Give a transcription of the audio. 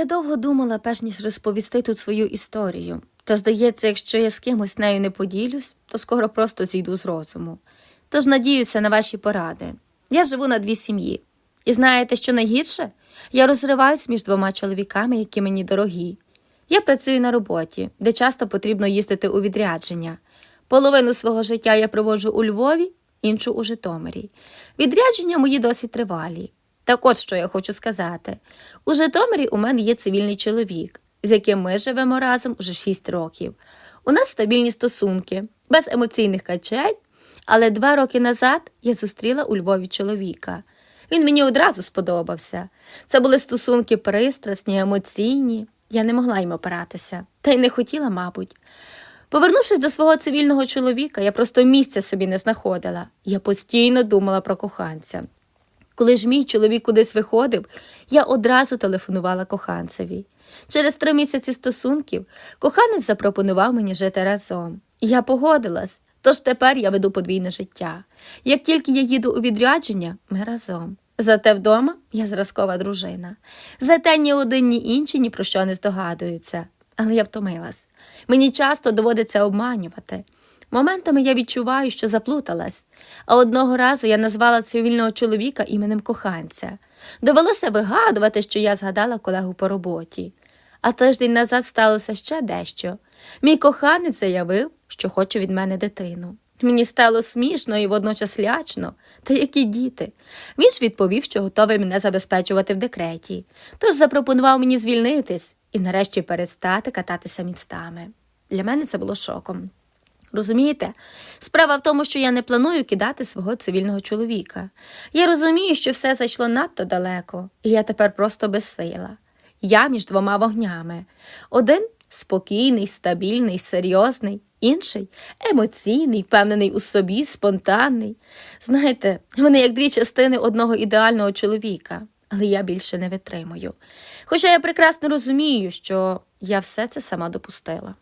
Я довго думала, перш ніж розповісти тут свою історію. Та здається, якщо я з кимось нею не поділюсь, то скоро просто зійду з розуму. Тож надіюся на ваші поради. Я живу на дві сім'ї. І знаєте, що найгірше? Я розриваюсь між двома чоловіками, які мені дорогі. Я працюю на роботі, де часто потрібно їздити у відрядження. Половину свого життя я проводжу у Львові, іншу у Житомирі. Відрядження мої досить тривалі. Так от що я хочу сказати. У Житомирі у мене є цивільний чоловік, з яким ми живемо разом уже 6 років. У нас стабільні стосунки, без емоційних качель, але два роки назад я зустріла у Львові чоловіка. Він мені одразу сподобався. Це були стосунки пристрасні, емоційні. Я не могла їм опиратися, та й не хотіла, мабуть. Повернувшись до свого цивільного чоловіка, я просто місця собі не знаходила. Я постійно думала про коханця. Коли ж мій чоловік кудись виходив, я одразу телефонувала коханцеві. Через три місяці стосунків коханець запропонував мені жити разом. Я погодилась, тож тепер я веду подвійне життя. Як тільки я їду у відрядження, ми разом. Зате вдома я зразкова дружина. Зате ні один, ні інші ні про що не здогадуються. Але я втомилась. Мені часто доводиться обманювати. Моментами я відчуваю, що заплуталась, а одного разу я назвала цивільного чоловіка іменем коханця. Довелося вигадувати, що я згадала колегу по роботі. А тиждень назад сталося ще дещо. Мій коханець заявив, що хоче від мене дитину. Мені стало смішно і водночас лячно. Та які діти? Він ж відповів, що готовий мене забезпечувати в декреті, тож запропонував мені звільнитись і нарешті перестати кататися містами. Для мене це було шоком. Розумієте? Справа в тому, що я не планую кидати свого цивільного чоловіка. Я розумію, що все зайшло надто далеко, і я тепер просто безсила. Я між двома вогнями. Один спокійний, стабільний, серйозний, інший емоційний, впевнений у собі, спонтанний. Знаєте, вони як дві частини одного ідеального чоловіка, але я більше не витримую. Хоча я прекрасно розумію, що я все це сама допустила.